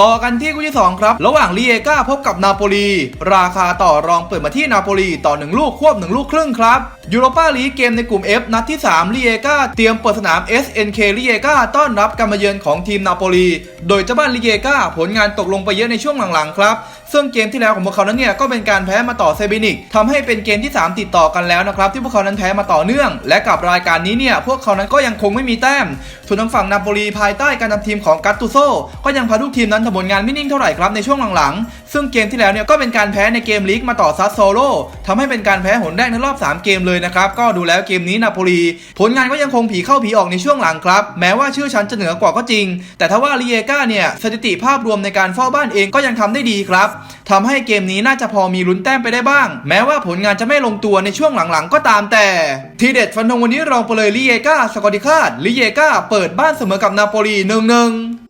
ต่อกันที่คู่ที่ 2 ครับ ระหว่างลีเอกาพบกับนาโปลี ราคาต่อรองเปิดมาที่นาโปลีต่อ 1 ลูกควบ 1 ลูกครึ่งครับยูโรปาลีเกมในกลุ่ม F นัดที่3ลีเอกาเตรียมเปิดสนาม SNK ลีเอกาต้อนรับการมาเยือนของทีมนาโปลี โดยเจ้าบ้านลีเอกาผลงานตกลงไปเยอะในช่วงหลังๆ ครับซึ่งเกมที่แล้วของพวกเขานั้นเนี่ยก็เป็นการแพ้มาต่อเซบินิกทำให้เป็นเกมที่ 3 ติดต่อกันแล้วนะครับที่พวกเขานั้นแพ้มาต่อเนื่อง และกับรายการนี้เนี่ยพวกเขานั้นก็ยังคงไม่มีแต้มส่วนทางฝั่งนาโปลีภายใต้การนำทีมของกัตตุโซก็ยังพาลูกทีมนั้นทำผลงานไม่นิ่งเท่าไหร่ครับในช่วงหลังๆ ซึ่งเกมที่แล้วเนี่ยก็เป็นการแพ้ในเกมลีกมาต่อซัสโซโลทำให้เป็นการแพ้หนแรกในรอบ 3 เกมเลยนะครับ ก็ดูแล้วเกมนี้นาโปลีผลงานก็ยังคงผีเข้าผีออกในช่วงหลังครับ แม้ว่าชื่อชั้นจะเหนือกว่าก็จริง แต่ถ้าว่าลีเอกาเนี่ยสถิติภาพรวมในการเฝ้าบ้านเองก็ยังทำได้ดีครับทำให้เกมนี้น่าจะพอมีลุ้นแต้มไปได้บ้าง แม้ว่าผลงานจะไม่ลงตัวในช่วงหลังๆ ก็ตามแต่ ทีเด็ดฟันธงวันนี้รองไปเลยลีเอกาสกอติคาดลีเอกาเปิดบ้านเสมอกับนาโปลี1-1